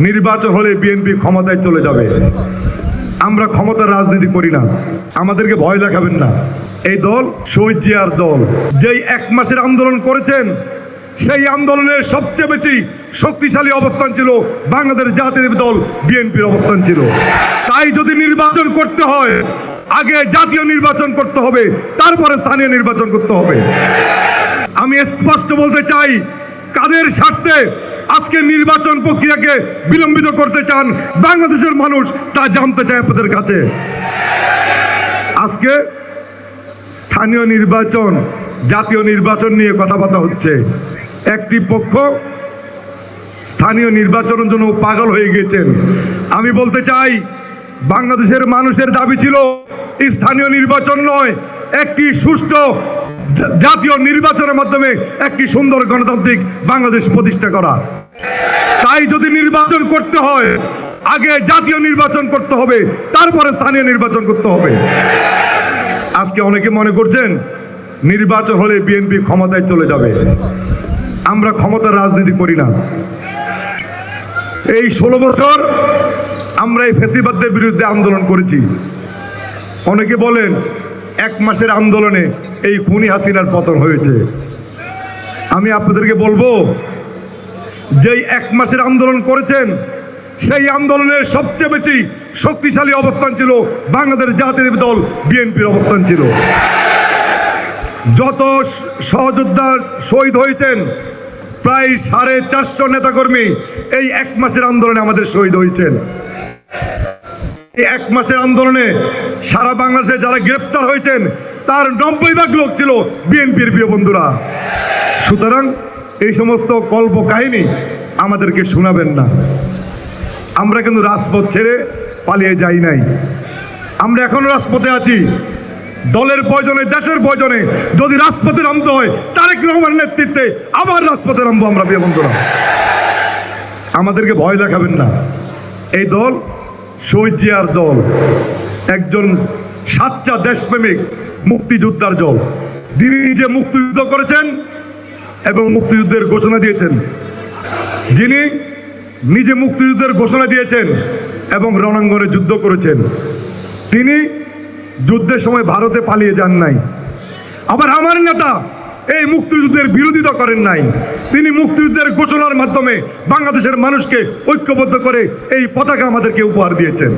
নির্বাচন হলে বিএনপি ক্ষমতায় চলে যাবে। আমরা ক্ষমতার রাজনীতি করি না। আমাদেরকে ভয় দেখাবেন না। এই দল শহীদ দল। যেই এক মাসের আন্দোলন করেছেন, সেই আন্দোলনের সবচেয়ে বেশি শক্তিশালী অবস্থান ছিল বাংলাদেশ জাতীয় দল বিএনপির অবস্থান ছিল। তাই যদি নির্বাচন করতে হয়, আগে জাতীয় নির্বাচন করতে হবে, তারপরে স্থানীয় নির্বাচন করতে হবে। আমি স্পষ্ট বলতে চাই, কাদের স্বার্থে আজকে নির্বাচন প্রক্রিয়াকে বিলম্বিত করতে চান বাংলাদেশের মানুষ, তা জানতে চায় আপনাদের কাছে। আজকে স্থানীয় নির্বাচন, জাতীয় নির্বাচন নিয়ে কথাবার্তা হচ্ছে। একটি পক্ষ স্থানীয় নির্বাচনের জন্য পাগল হয়ে গেছেন আমি বলতে চাই, বাংলাদেশের মানুষের দাবি ছিল, স্থানীয় নির্বাচন নয়, একটি সুষ্ঠু জাতীয় নির্বাচনের মাধ্যমে একটি সুন্দর গণতান্ত্রিক বাংলাদেশ প্রতিষ্ঠা করা। তাই যদি নির্বাচন করতে হয়, আগে জাতীয় নির্বাচন করতে হবে, তারপরে স্থানীয় নির্বাচন করতে হবে। আজকে অনেকে মনে করছেন, নির্বাচন হলে বিএনপি ক্ষমতায় চলে যাবে। আমরা ক্ষমতার রাজনীতি করি না। এই ষোলো বছর আমরা এই ফেসিবাদদের বিরুদ্ধে আন্দোলন করেছি। অনেকে বলেন এক মাসের আন্দোলনে এই খুনি হাসিনার পতন হয়েছে। আমি আপনাদেরকে বলব, যেই এক মাসের আন্দোলন করেছেন, সেই আন্দোলনের সবচেয়ে বেশি শক্তিশালী অবস্থান ছিল বাংলাদেশ জাতীয় দল বিএনপির অবস্থান ছিল। যত স- সহযোদ্ধা শহীদ হয়েছেন, প্রায় সাড়ে চারশো নেতাকর্মী এই এক মাসের আন্দোলনে আমাদের শহীদ হয়েছেন। এই এক মাসের আন্দোলনে সারা বাংলাদেশে যারা গ্রেপ্তার হয়েছেন, তার নব্বই ভাগ লোক ছিল বিএনপির প্রিয় বন্ধুরা। সুতরাং এই সমস্ত কল্প কাহিনী আমাদেরকে শোনাবেন না। আমরা কিন্তু রাজপথ ছেড়ে পালিয়ে যাই নাই। আমরা এখনও রাজপথে আছি। দলের প্রয়োজনে, দেশের প্রয়োজনে যদি রাজপথে নামতে হয়, তারেক রহমানের নেতৃত্বে আবার রাজপথে নামবো আমরা, প্রিয় বন্ধুরা। আমাদেরকে ভয় দেখাবেন না। এই দল শহীদ দল, একজন সাচ্চা দেশপ্রেমিক মুক্তিযোদ্ধার দল। তিনি নিজে মুক্তিযুদ্ধ করেছেন এবং মুক্তিযুদ্ধের ঘোষণা দিয়েছেন। যিনি নিজে মুক্তিযুদ্ধের ঘোষণা দিয়েছেন এবং রণাঙ্গনে যুদ্ধ করেছেন। তিনি যুদ্ধের সময় ভারতে পালিয়ে যান নাই। আবার আমার নেতা এই মুক্তিযুদ্ধের বিরোধিতা করেন নাই। তিনি মুক্তিযুদ্ধের ঘোষণার মাধ্যমে বাংলাদেশের মানুষকে ঐক্যবদ্ধ করে এই পতাকা আমাদেরকে উপহার দিয়েছেন।